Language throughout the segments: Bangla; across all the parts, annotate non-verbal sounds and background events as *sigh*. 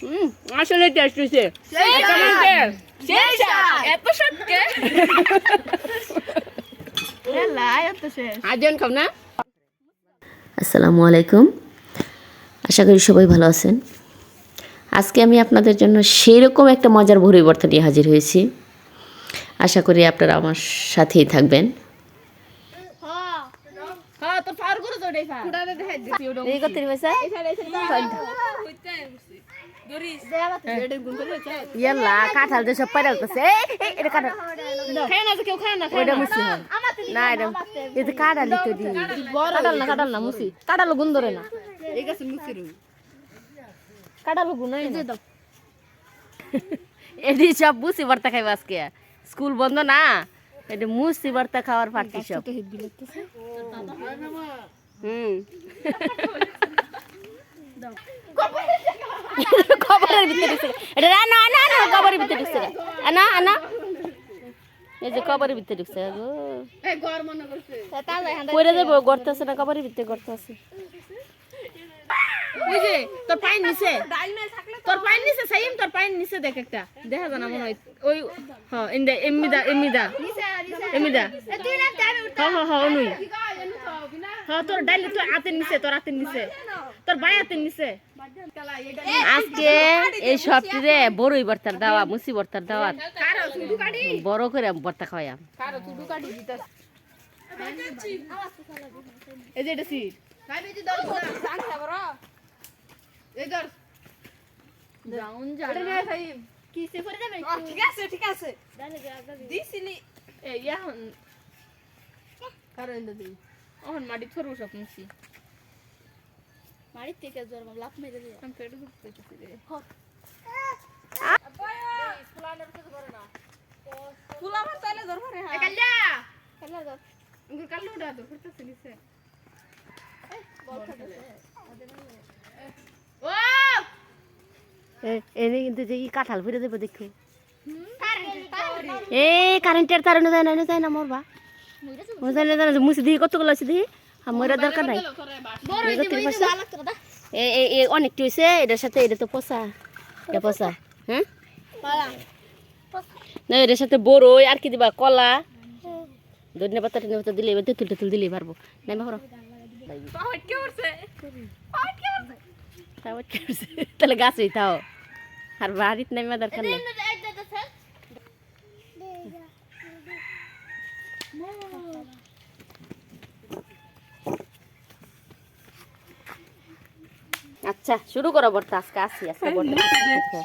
হুম আসলে টেস্ট হয়েছে এত সত্যি আজন খাও না। আসসালামু আলাইকুম। আশা করি সবাই ভালো আছেন। আজকে আমি আপনাদের জন্য সেরকম একটা মজার ভর্তা নিয়ে হাজির হয়েছি। আশা করি আপনারা আমার সাথেই থাকবেন। হ্যাঁ তোর পার করে তো ইয়াল্লা কাঁঠাল যে সব পাইরা উঠতেছে এটা কাঁঠাল। খায় না যে কেউ খায় না খায় ওইটা মুসি না এটা এটা কাঁঠাল তো দি কাঁঠাল না কাঁঠাল না মুসি। কাঁঠাল গুণ ধরে না। এই গাছের মুখের কাঁঠাল গুণ না। এটি *laughs* সব মুসি ভর্তা খাইবা আজকে। স্কুল বন্ধ না? এটা মুসি ভর্তা খাওয়ার পার্টি সব। হুম। *laughs* *laughs* কবরের ভিতরে ঢুকছে এটা আনা আনা আনা কবরের ভিতরে ঢুকছে আনা আনা। এই যে কবরের ভিতরে ঢুকছে গো এই গর মনে করছে। পড়ে দেবো গর্ত আছে না কবরের ভিতরে গর্ত আছে যে তোর পায়ের নিচে। তোর পায়ের নিচে সাইম তোর পায়ের নিচে দেখ একটা। দেখা জানা মনে হয়। ওই হ্যাঁ ইন্দা এমনিদা এমনিদা এমনিদা হ্যাঁ হ্যাঁ হ্যাঁ অনুই। হ্যাঁ তোর ডাইলে তোর হাতের নিচে তোর হাতের নিচে। তোর আজকে এই সবটিরে বড়ই ভর্তার দাওয়া মুসি ভর্তার দাওয়া বড় করে ভর্তা খাওয়াই এই যে এটা সিট। ঠিক আছে ঠিক আছে। দিছিলি। এই এখন কারণ দিই। এখন মাটি থরু সব মুছি মাড়ির থেকে জ্বর লাভ মেরে দিয়ে। আমি পেটে ঢুকতে চাইছি রে। হ্যাঁ। কাল্লা কাল্লু করতেছে এনে কিন্তু যে কি কাঁঠাল ফিরে দেবো দেখো। এই কারেন্টের তার যায় না যায় না মরবা। মুসি দিয়ে কতগুলো আছে দিয়ে আমার দরকার নাই। অনেকটি হয়েছে এটার সাথে এটা তো পচা। এটা পচা হ্যাঁ? না এটার সাথে বড়ই আর কি দিবা? কলা। ধনিয়া পাতা টনিয়া পাতা দিলে এবার তেঁতুল টেতুল দিলেই পারব। নাই তাও তাহলে গাছই তাও। আর বাড়িত নামা দরকার নেই। আচ্ছা শুরু করো বর্তা আজকে আসি আজকে বর্তা। আচ্ছা।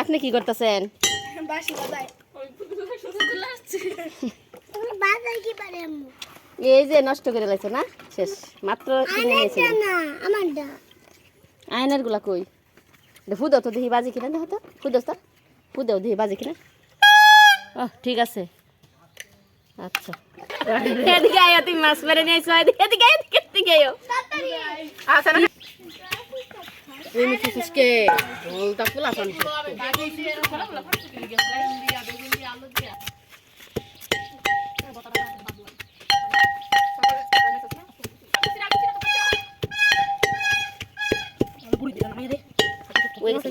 আপনি কি করতেছেন? এই যে নষ্ট করে লাইছো না? শেষ। মাত্র কিনে আয়নারগুলা কই? ফুদাও তো দেখি বাজি কিনা দেখো তো। ফুদাও তো। ফুদাও দেখি বাজি কিনা। ও ঠিক আছে। আচ্ছা। এদিকে আয় তুমি মাছ মেরে নিয়েছো এদিকে এদিকে। এদিকে এদিকে আয় আচ্ছা না এই মুখে সুস্কে বলতা ফুলা ওই গেছে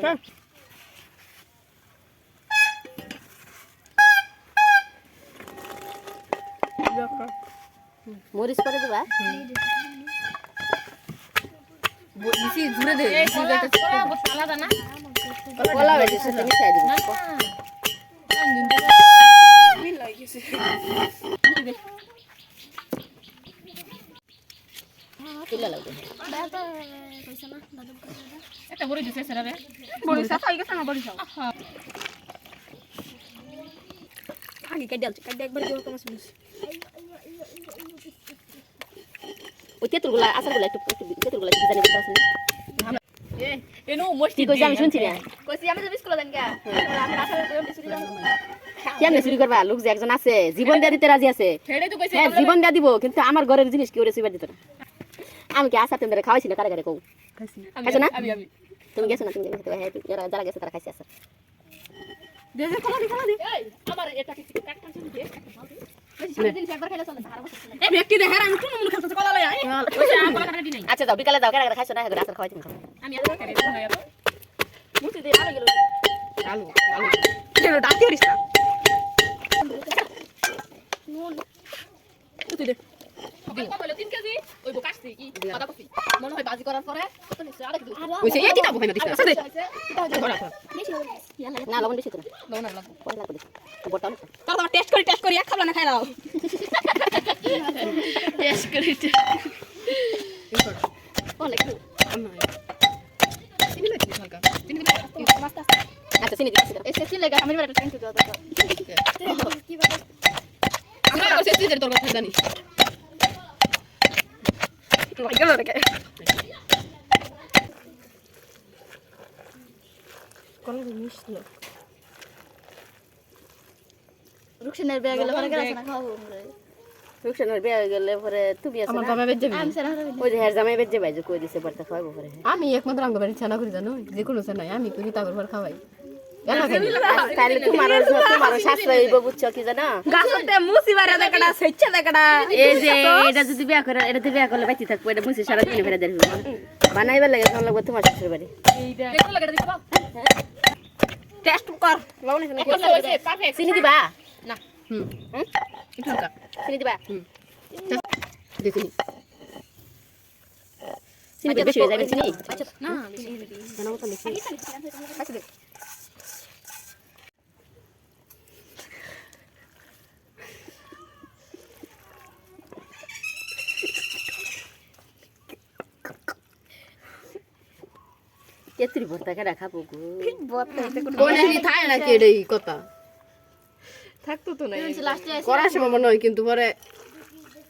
মরিচ করে দিবা। নিচি ঘুরে দে নিচি যাতে আলাদা না কলা হয়েছে সাথে মিশাই দিব তুলে লাগবে পয়সা না দাদু একটা বড়ি দিছে সেটা রে বড়ি সাফা হয়ে গেছে না বড়ি সাফা আগে কাট দাও কাট একবার জোর কমাস মিস ওই তেঁতুলগুলা আচারগুলা একটু একটু তেঁতুলগুলা একটু জানি করতে আছে এনো মস্তি কি আমি শুনছি না। কইছি আমি যাবি স্কুলে দেন গা। আমি রাস্তায় বেরোম কিছু কেমনে চুরি করবা? লোক যে একজন আছে জীবন দিয়া দিতে রাজি আছে। হ্যাঁ জীবন দিয়া দিব কিন্তু আমার ঘরের জিনিস কি করে সুইবার দিত না? আমি কি আশা তুমি খাওয়াইছি না কারে কারে কৌ খাইছো। না? তুমি গেছো না? তুমি গেছো হ্যাঁ যারা যারা গেছে তারা খাইছে দে দে দি দি। আমার এটা কি কাট কাট কোন মনে আচ্ছা যাও বিকালে যাও কারে খাইছো? না হ্যাঁ খাওয়াই তুমি আমি আলু আলু ডাকি তুই দে। টেস্ট করি টেস্ট করি এক খাবলা না খাই দাও। টেস্ট করে আচ্ছা চিনি দিচ্ছি এসে আমি দাও আমরা তোর কথা জানি। গেল রে রুকসানের বিয়া গেলে পরে গেছে না খাওয়াবো রুকসানের বিয়ে গেলে পরে তুমি আছে আমার না? জামাই বেজে যাবি ওই যে হের জামাই বেজে ভাই যে কই দিছে বর্তা খাওয়াবো পরে। আমি একমাত্র আঙ্গ বাড়ি ছানা করি জানো? যে কোনো নাই আমি তারপর পর খাওয়াই। তাহলে তোমারও তোমারও শাস্ত্র হইব বুঝছ কি জানো? গাছতে মুসি বারে দেখাটা সেচ্ছে দেখাটা। এই যে এটা যদি বিয়া করে এটা বিয়া করলে বাইতে থাকব এটা মুছে সারা দিনে ফেরে দেবে। বানাইবার লাগে কেমন লাগবে তোমার শ্বশুর বাড়ি। টেস্ট কর। লবণ চিনি দিবা? না। হুম? চিনি দিবা? দেখুন চিনি। বেশি হয়ে যাবে চিনি? না কেতুরি ভর্তা কেডা খাব গো কোন থাকে না কথা থাকতো তো না করার সময় মনে হয় কিন্তু পরে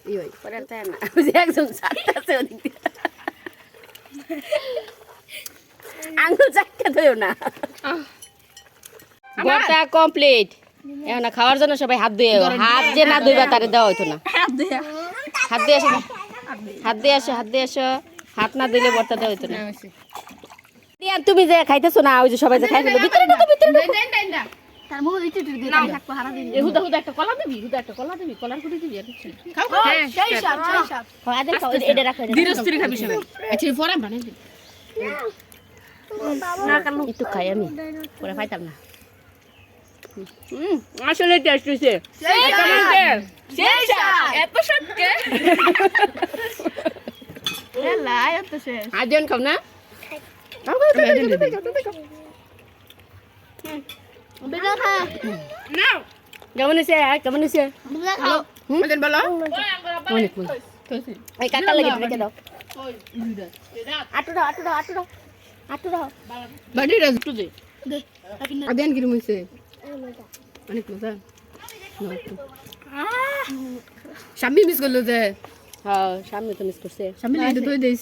ই হয় না একজন চারটা না ভর্তা কমপ্লিট এখন খাওয়ার জন্য সবাই হাত ধুয়ে হাত যে না ধুইবা তারে দেওয়া হইতো না হাত দিয়ে আসো হাত দিয়ে আসো হাত দিয়ে আসো হাত না দিলে ভর্তা দেওয়া হইতো না দিয়া, তুমি যে খাইতেছো না ওই যে সবাই যে খাই ভিতরে ঢুকো, ভিতরে ঢুকো। এ হুদা হুদা একটা কলা দিবি হুদা একটা কলা দিবি কলার কুটি দিবি আর কিছু না। খাও খাও। হ্যাঁ, আদের খাও, এটা- এটা রাখো, এটা ধীরে স্থিরে খাবি সবাই। আচ্ছা বানাই দিবি। রাখো। একটু খাই আমি। পরে খাইতাম না। হুম, আসলে টেস্ট হয়েছে এত *laughs* আদিয়ান খাও না? কেমন হয়েছে কেমন হয়েছে বলো অনেক। এই কাকার লাগে রেখে দাও আটু দাও আটু দাও আটু দাও আটু দাও বাড়ি রাজটু দে আদেন কিরম হইছে অনেক মজা স্বামী মিস করল যে হ্যাঁ সামনে তো মিস করছে স্বামী তুই দিস